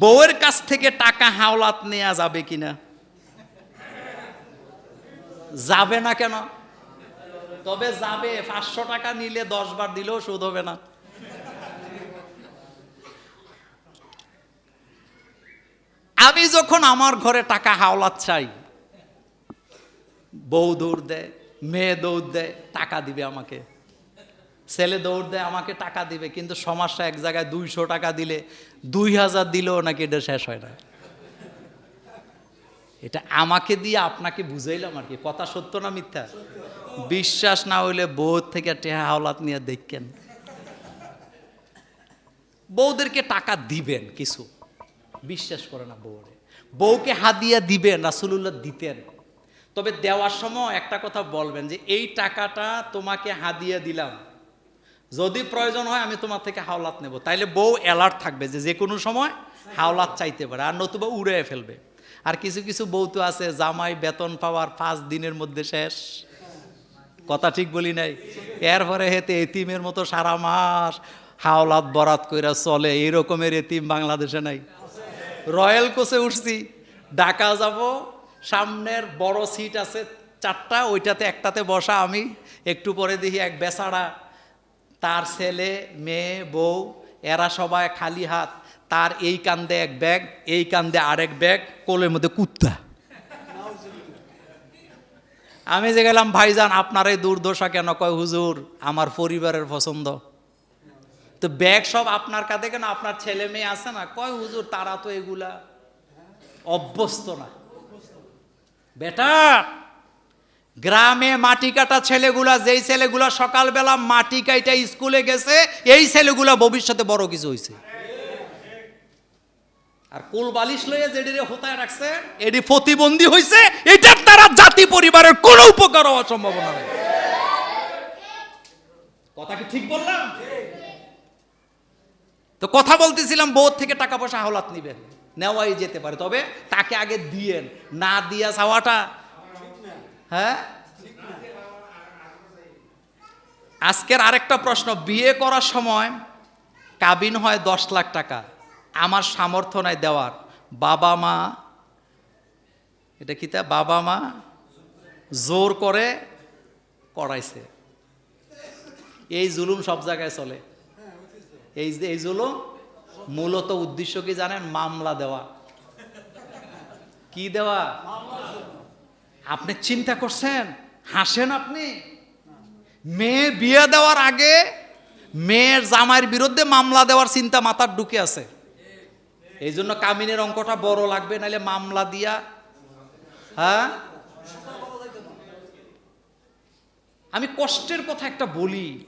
বউয়ের কাছ থেকে টাকা হাওলাত নেওয়া যাবে কিনা? যাবে না কেন? তবে যাবে, পাঁচশো টাকা নিলে দশ বার দিলেও সুদ হবে না। আমি যখন আমার ঘরে টাকা হাওলাত চাই, বউ দৌড় দেয়, মেয়ে দৌড় দেয়, টাকা দিবে আমাকে। ছেলে দৌড় দেয়, আমাকে টাকা দিবে, কিন্তু সমস্যা এক জায়গায় দুইশো টাকা দিলে দুই হাজার দিলেও নাকি এটা শেষ হয় না। এটা আমাকে দিয়ে আপনাকে বুঝাইলাম আর কি, কথা সত্য না মিথ্যা? বিশ্বাস না হইলে বউ থেকে টেহা হাওলাত নিয়ে দেখেন। বউদেরকে টাকা দিবেন কিছু, বিশ্বাস করে না বউরে। বউকে হাদিয়া দিবেন, রাসুলুল্লাহ দিতেন। তবে দেওয়ার সময় একটা কথা বলবেন যে, এই টাকাটা তোমাকে হাদিয়া দিলাম। যদি প্রয়োজন হয়, আমি তোমার থেকে হাওলাত নেব। তাইলে বউ অ্যালার্ট থাকবে যে যে কোনো সময় হাওলাত চাইতে পারে আর নতুবা উড়ে ফেলবে। আর কিছু কিছু বউ তো আছে, জামাই বেতন পাওয়ার পাঁচ দিনের মধ্যে শেষ। কথা ঠিক বলি নাই? এরপরে হেতে এতিমের মতো সারা মাস হাওলাত বরাত কইরা চলে। এই রকমের এতিম বাংলাদেশে নাই। রয়্যাল কোচে উঠছি, ঢাকা যাব, সামনের বড় সিট আছে চারটা, ওইটাতে একটাতে বসা আমি, একটু পরে দেখি এক বেচারা তার ছেলে, মেয়ে, বউ, এরা সবাই খালি হাত। তার এই কান্দে এক ব্যাগ, এই কান্দে আরেক ব্যাগ, কোলের মধ্যে কুত্তা। আমি যে গেলাম, ভাইজান, আপনার এই দুর্দশা কেন? কয়, হুজুর, আমার পরিবারের পছন্দ। তো ব্যাগ সব আপনার কাঁধে কেন? আপনার ছেলে মেয়ে আছে না? কয়, হুজুর, তারা তো এগুলা অভ্যস্ত না। বেটা গ্রামে মাটি কাটা ছেলেগুলা, যেই ছেলেগুলা সকালবেলা মাটি কাইটা স্কুলে গেছে, এই ছেলেগুলা ভবিষ্যতে বড় কিছু হয়েছে আর কুল বালিশ লইয়ে যেডিরে হোতায় রাখছে, এডি প্রতিবন্ধী হয়েছে এটার দ্বারা জাতি পরিবারের কোনো উপকার হওয়ার সম্ভাবনা নেই। কথা কি ঠিক বললাম? তো কথা বলতেছিলাম বউর থেকে টাকা পয়সা হাওলাত নিবেন নেওয়াই যেতে পারে, তবে তাকে আগে দিয়েন, না দিয়া চাওয়াটা হ্যাঁ? আজকের আরেকটা প্রশ্ন, বিয়ে করার সময় কাবিন হয় দশ লাখ টাকা, আমার সামর্থ্য নাই দেওয়ার, বাবা মা, এটা কি তা? বাবা মা জোর করে করাইছে। এই জুলুম সব জায়গায় চলে। এই এই জুলুম মূলত উদ্দেশ্য কি জানেন? মামলা দেওয়া। কি দেওয়া? আপনি চিন্তা করছেন? হাসেন আপনি? মেয়ে বিয়ে দেওয়ার আগে মেয়ের জামাইয়ের বিরুদ্ধে মামলা দেওয়ার চিন্তা মাথার ঢুকে আছে। এই জন্য কামিনের অঙ্কটা বড় লাগবে, নাহলে মামলা দিয়া। হ্যাঁ? আমি কষ্টের কথা একটা বলি।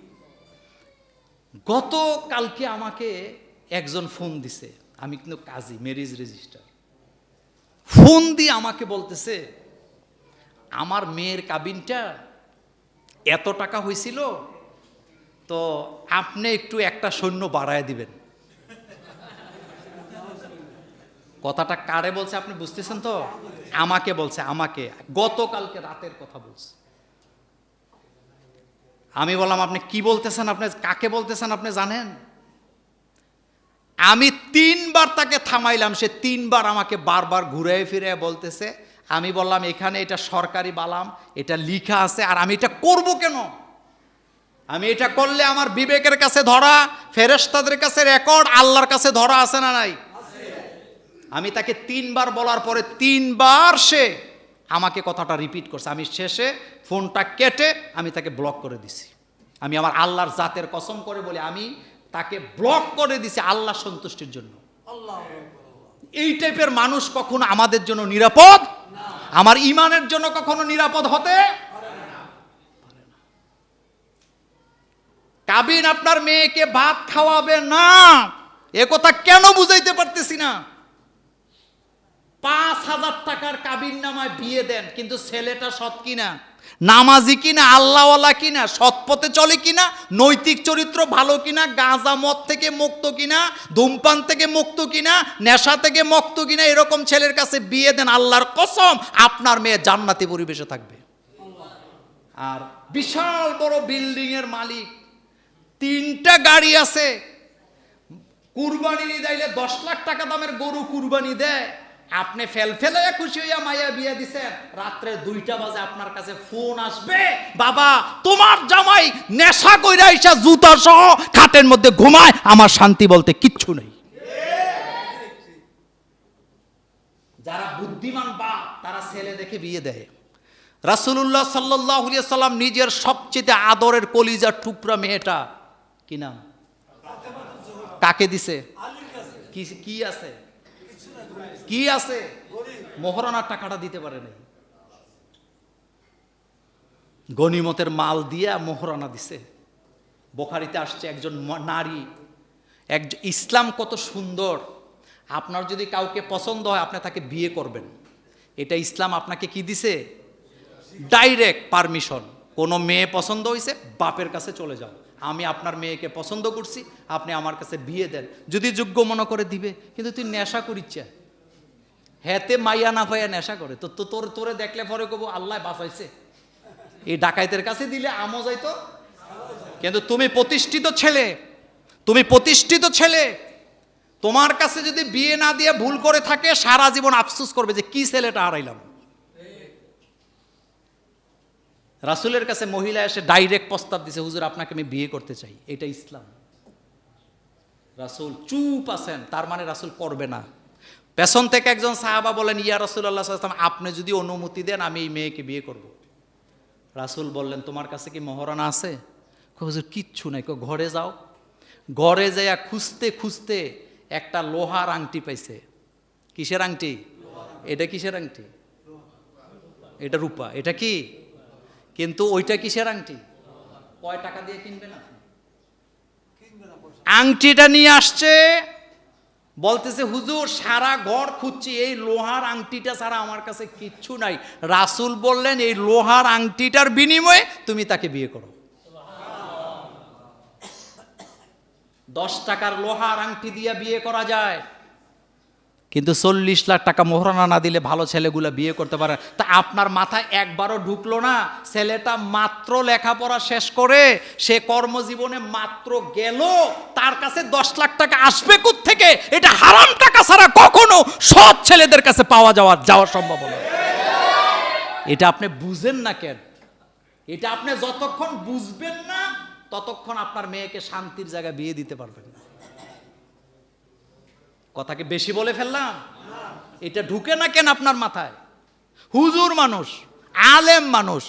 গত কালকে আমাকে একজন ফোন দিছে। আমি কিন্তু কাজী ম্যারেজ রেজিস্টার ফোন দিয়ে আমাকে বলতেছে আমার মেয়ের কাবিনটা এত টাকা হয়েছিল, তো আপনি একটু একটা সৈন্য বাড়ায় দিবেন। কথাটা কারে বলছে আপনি বুঝতেছেন তো? আমাকে বলছে, আমাকে। গতকালকে রাতের কথা বলছে। আমি বললাম, আপনি কি বলতেছেন আপনি? কাকে বলতেছেন আপনি জানেন? আমি তিনবার তাকে থামাইলাম, সে তিনবার আমাকে বারবার ঘুরে ফিরে বলতেছে আমি বললাম এখানে এটা সরকারি বালাম এটা লিখা আছে আর আমি এটা করব কেন? আমি এটা করলে আমার বিবেকের কাছে ধরা ফেরেস্তাদের কাছে রেকর্ড আল্লাহর কাছে ধরা আছে না নাই? আমি তাকে তিনবার বলার পরে তিনবার সে আমাকে কথাটা রিপিট করছে। আমি শেষে ফোনটা কেটে আমি তাকে ব্লক করে দিছি। আমি আমার আল্লাহর জাতের কসম করে বলি আমি তাকে ব্লক করে দিছি আল্লাহ সন্তুষ্টির জন্য। এই টাইপের মানুষ কখনো আমাদের জন্য নিরাপদ আমার ইমানের জন্য কখনো নিরাপদ হতে কাবিন, আপনার মেয়েকে ভাত খাওয়াবে না। এ কথা কেন বুঝাইতে পারতেছি না? পাঁচ হাজার টাকার কাবিন নামায় বিয়ে দেন, কিন্তু ছেলেটা সৎ কিনা? নামাজি কিনা, আল্লাহওয়ালা কিনা সৎ পথে চলে কিনা, নৈতিক চরিত্র ভালো কিনা, গাঁজা মদ থেকে মুক্ত কিনা, ধূমপান থেকে মুক্ত কিনা, নেশা থেকে মুক্ত কিনা, এরকম ছেলের কাছে বিয়ে দেন, আল্লাহর কসম, আপনার মেয়ে জান্নাতি পরিবেশে থাকবে। আর বিশাল বড় বিল্ডিং এর মালিক, তিনটা গাড়ি আছে। কুরবানি দিলে দশ লাখ টাকা দামের গরু কুরবানি দেয়। আপনি ফেল ফেলে খুশি হইয়া মাইয়া বিয়া দিছেন। রাত্রে দুইটা বাজে আপনার কাছে ফোন আসবে। বাবা, তোমার জামাই নেশা কইরা ইসা জুতা সহ খাটের মধ্যে ঘুমায়, আমার শান্তি বলতে কিচ্ছু নেই। যারা বুদ্ধিমান বা তারা ছেলে দেখে বিয়ে দেয়। রাসুলুল্লাহ সাল্লাহ সাল্লাম নিজের সবচেয়ে আদরের কলিজার টুকরা মেয়েটা কি নাম? কাকে দিছে? কি কি আছে? কি আছে? মোহরানার টাকাটা দিতে পারে নাই। গনিমতের মাল দিয়া মোহরানা দিছে। বোখারিতে আসছে একজন নারী, এক ইসলাম কত সুন্দর। আপনার যদি কাউকে পছন্দ হয়, আপনি তাকে বিয়ে করবেন। এটা ইসলাম আপনাকে কি দিছে? ডাইরেক্ট পারমিশন কোনো মেয়ে পছন্দ হয়েছে বাপের কাছে চলে যাও। আমি আপনার মেয়েকে পছন্দ করছি, আপনি আমার কাছে বিয়ে দেন। যদি যোগ্য মনে করে দিবে, কিন্তু তুই নেশা করিচ্ছে। হেতে মাইয়া না পাইয়া নেশা করে। তো তো তোর, তোরে দেখলে পরে কবো, আল্লাহ বাঁচাইছে। এই ডাকাইতের কাছে দিলে আমও যাইতো। কিন্তু তুমি প্রতিষ্ঠিত ছেলে, তুমি প্রতিষ্ঠিত ছেলে, তোমার কাছে যদি বিয়ে না দিয়ে ভুল করে থাকে, সারা জীবন আফসোস করবে যে কি ছেলেটা হারাইলাম। রাসুলের কাছে মহিলা এসে ডাইরেক্ট প্রস্তাব দিছে হুজুর আপনাকে আমি বিয়ে করতে চাই। এটা ইসলাম। রাসুল চুপ আছেন তার মানে রাসুল করবে না। পেছন থেকে একজন সাহাবা বলেন ইয়া রাসুল্লাহ সাল্লাম আপনি যদি অনুমতি দেন আমি এই মেয়েকে বিয়ে করব। রাসুল বললেন তোমার কাছে কি মহারানা আছে? হুজুর কিচ্ছু নাই। কয়, ঘরে যাও। ঘরে যাইয়া খুঁজতে খুঁজতে একটা লোহার আংটি পাইছে। কিসের আংটি? এটা কিসের আংটি? এটা রূপা। এটা কি? কিন্তু ওইটা কিসের আংটি? কয় টাকা দিয়ে কিনবেন আপনি? আংটিটা নিয়ে আসছে বলতেছে হুজুর সারা ঘর খুঁজছি এই লোহার আংটিটা ছাড়া আমার কাছে কিচ্ছু নাই। রাসুল বললেন এই লোহার আংটিটার বিনিময়ে তুমি তাকে বিয়ে করো। দশ টাকার লোহার আংটি দিয়ে বিয়ে করা যায়। কিন্তু চল্লিশ লাখ টাকা মোহরানা না দিলে ভালো ছেলেগুলা বিয়ে করতে পারে তা আপনার মাথায় একবারও ঢুকলো না? ছেলেটা মাত্র লেখাপড়া শেষ করে সে কর্মজীবনে মাত্র গেল, তার কাছে দশ লাখ টাকা আসবে থেকে এটা হারাম টাকা ছাড়া কখনো সৎ ছেলেদের কাছে পাওয়া যাওয়া যাওয়া সম্ভব না। এটা আপনি বুঝেন না কেন? এটা আপনি যতক্ষণ বুঝবেন না, ততক্ষণ আপনার মেয়েকে শান্তির জায়গায় বিয়ে দিতে পারবেন না। কথাকে বেশি বলে ফেললাম? এটা ঢুকে না কেন আপনার মাথায়? হুজুর মানুষ, আলেম মানুষ,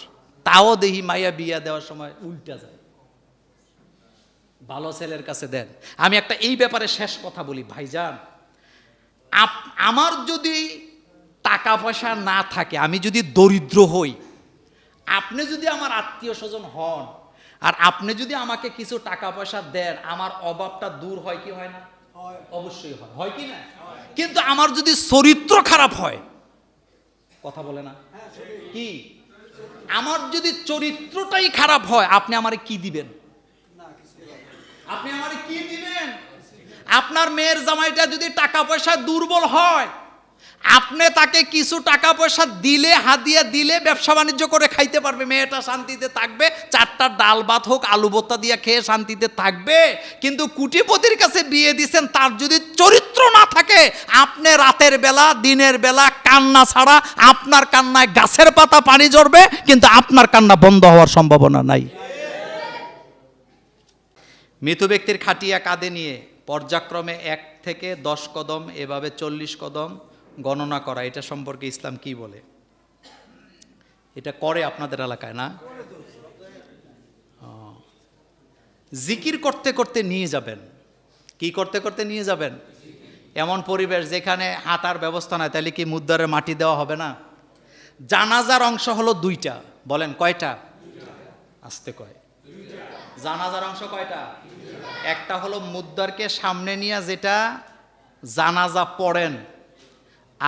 তাও দেহি মাইয়া বিয়া দেওয়ার সময় উল্টা যায়। ভালো ছেলের কাছে দেন। আমি একটা এই ব্যাপারে শেষ কথা বলি, ভাইজান। আমার যদি টাকা পয়সা না থাকে, আমি যদি দরিদ্র হই, আপনি যদি আমার আত্মীয় স্বজন হন, আর আপনি যদি আমাকে কিছু টাকা পয়সা দেন, আমার অভাবটা দূর হয় কি হয় না? অবশ্যই হয়। হয় কি না? কিন্তু আমার যদি চরিত্র খারাপ হয় কথা বলে না। কি? আমার যদি চরিত্রটাই খারাপ হয় আপনি আমারে কি দিবেন? আপনি আমারে কি দিবেন? আপনার মেয়ের জামাইটা যদি টাকা পয়সা দুর্বল হয় আপনি তাকে কিছু টাকা পয়সা দিলে, হাদিয়া দিলে ব্যবসা বাণিজ্য করে খাইতে পারবে। মেয়েটা শান্তিতে থাকবে, চারটা ডাল ভাত হোক, আলু ভর্তা দিয়ে খেয়ে শান্তিতে থাকবে। কিন্তু কুটিপতির কাছে বিয়ে দিছেন, তার যদি চরিত্র না থাকে, আপনি রাতের বেলা, দিনের বেলা কান্না ছাড়া আপনার কান্নায় গাছের পাতা পানি ঝরবে, কিন্তু আপনার কান্না বন্ধ হওয়ার সম্ভাবনা নাই। মৃত ব্যক্তির খাটিয়া কাঁধে নিয়ে পর্যাক্রমে এক থেকে দশ কদম, এভাবে চল্লিশ কদম গণনা করা, এটা সম্পর্কে ইসলাম কি বলে? এটা করে আপনাদের এলাকায়, না? জিকির করতে করতে নিয়ে যাবেন। কি করতে করতে নিয়ে যাবেন? এমন পরিবেশ যেখানে হাঁটার ব্যবস্থা নাই, তাহলে কি মুদ্রারে মাটি দেওয়া হবে না? জানাজার অংশ হলো দুইটা। বলেন, কয়টা? আসতে কয়। জানাজার অংশ কয়টা? একটা হলো মুদ্দারকে সামনে নিয়ে যেটা জানাজা পড়েন।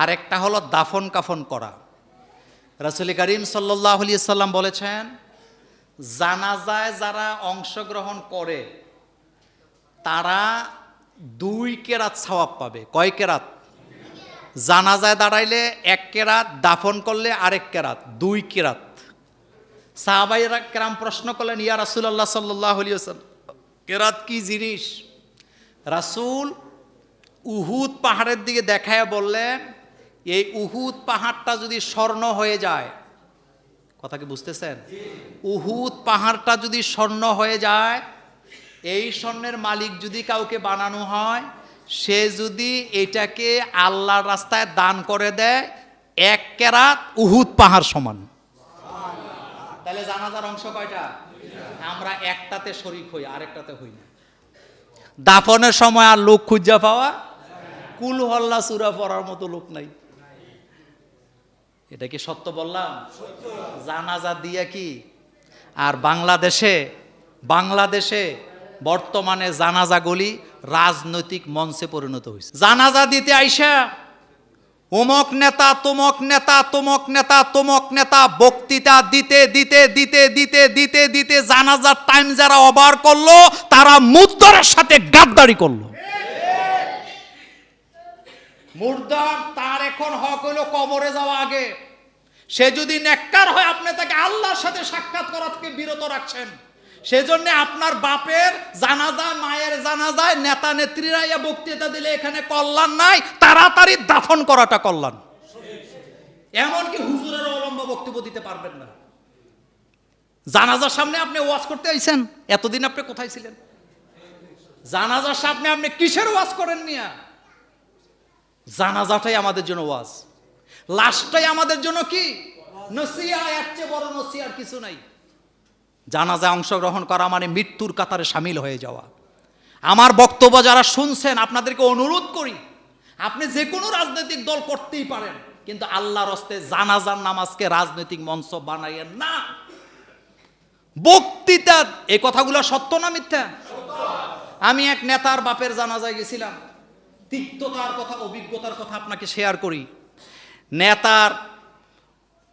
আর একটা হলো দাফন কাফন করা। রাসুল করিম সাল্লাহ সাল্লাম বলেছেন, জানাজায় যারা অংশগ্রহণ করে, তারা দুই কেরাত সওয়াব পাবে। কয় কেরাত? জানাজায় দাঁড়াইলে এক কেরাত, দাফন করলে আরেক কেরাত, দুই কেরাত। সাহাবাইরা কেরাম প্রশ্ন করলেন, ইয়া রাসুল আল্লাহ সাল্লাহ কেরাত কি জিনিস? রাসুল উহুদ পাহাড়ের দিকে দেখায় বললেন এই উহুদ পাহাড়টা যদি স্বর্ণ হয়ে যায় কথা কি বুঝতেছেন? উহুদ পাহাড়টা যদি স্বর্ণ হয়ে যায় এই স্বর্ণের মালিক যদি কাউকে বানানো হয় সে যদি এটাকে আল্লাহর রাস্তায় দান করে দেয় এক কেরাত উহুদ পাহাড় সমান। তাহলে জানাজার অংশ কয়টা? আমরা একটাতে শরিক হই আরেকটাতে হই না। দাফনের সময় আর লোক খুঁজা পাওয়া? কুল হল্লা সুরা পড়ার মতো লোক নাই। এটা কি সত্য বললাম? জানাজা দিয়া কি? আর বাংলাদেশে বাংলাদেশে বর্তমানে জানাজাগুলি রাজনৈতিক মঞ্চে পরিণত হয়েছে। জানাজা দিতে আইসা অমক নেতা, তমক নেতা তমক নেতা তমক নেতা, বক্তৃতা দিতে দিতে দিতে দিতে দিতে দিতে জানাজার টাইম যারা ওভার করল, তারা মুদ্রার সাথে গাদ্দারি করল। মুর্দার তার এখন হক হইল কবরে যাওয়া আগে। সে যদি নেককার হয়, আপনি তাকে আল্লাহর সাথে সাক্ষাৎ করা থেকে বিরত রাখছেন। সেজন্য আপনার বাপের জানাজা, মায়ের জানাজায় নেতা নেত্রীরা ইয়া বক্তৃতা দিলে এখানে কল্যাণ নাই, তাড়াতাড়ি দাফন করাটা কল্যাণ। এমনকি হুজুরের অবলম্ব বক্তব্য দিতে পারবেন না। জানাজার সামনে আপনি ওয়াজ করতে আইছেন? এতদিন আপনি কোথায় ছিলেন? জানাজার সামনে আপনি কিসের ওয়াজ করেন নিয়া জানাজাটাই আমাদের জন্য ওয়াজ। লাশটাই আমাদের জন্য কি? নসিয়া এর চেয়ে বড় নসিয়ার কিছু নাই। জানাজা অংশগ্রহণ করা মানে মৃত্যুর কাতারে সামিল হয়ে যাওয়া। আমার বক্তব্য যারা শুনছেন, আপনাদেরকে অনুরোধ করি, আপনি যে কোনো রাজনৈতিক দল করতেই পারেন, কিন্তু আল্লাহর হস্তে জানাজার নামাজকে রাজনৈতিক মঞ্চ বানাইয়েন না। বক্তৃতা এই কথাগুলো সত্য না মিথ্যা? আমি এক নেতার বাপের জানাজায় গেছিলাম। তিক্ততার কথা, অভিজ্ঞতার কথা আপনাকে শেয়ার করি। নেতার,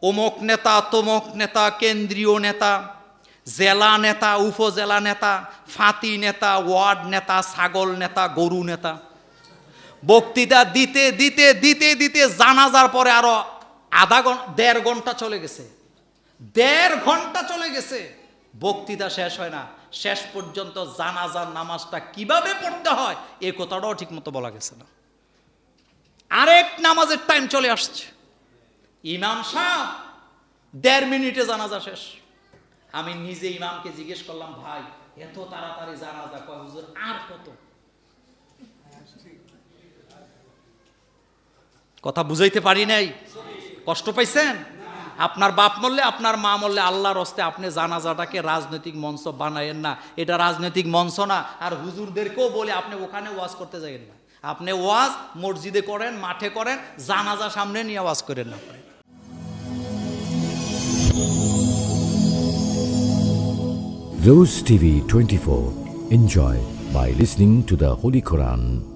অমুক নেতা, তমক নেতা, কেন্দ্রীয় নেতা, জেলা নেতা, উপজেলা নেতা, ফাঁতি নেতা, ওয়ার্ড নেতা, ছাগল নেতা, গরু নেতা। বক্তৃতা দিতে দিতে দিতে দিতে জানাজার পরে আরও আধা ঘণ্টা দেড় ঘণ্টা চলে গেছে। দেড় ঘণ্টা চলে গেছে। বক্তৃতা শেষ হয় না। শেষ পর্যন্ত জানাজার নামাজটা কীভাবে পড়তে হয়, এ কথাটাও ঠিক মতো বলা গেছে না। আরেক নামাজের টাইম চলে আসছে। ইমাম সাহেব, দেড় মিনিটে জানাজা শেষ। আমি নিজে ইমামকে জিজ্ঞেস করলাম, ভাই, এত তাড়াতাড়ি জানাজা কয়? হুজুর, আর কত? কথা বুঝাইতে পারি নাই। কষ্ট পাইছেন? আপনার বাপ মরলে, আপনার মা মরলে আল্লাহর হস্তে আপনি জানাজাটাকে রাজনৈতিক মঞ্চ বানায়েন না এটা রাজনৈতিক মঞ্চ না আর হুজুরদেরকেও বলে, আপনি ওখানে ওয়াজ করতে যাবেন না আপনি ওয়াজ মসজিদে করেন, মাঠে করেন, জানাজা সামনে নিয়ে ওয়াজ করেন না Rose TV 24. Enjoy by listening to the Holy Quran.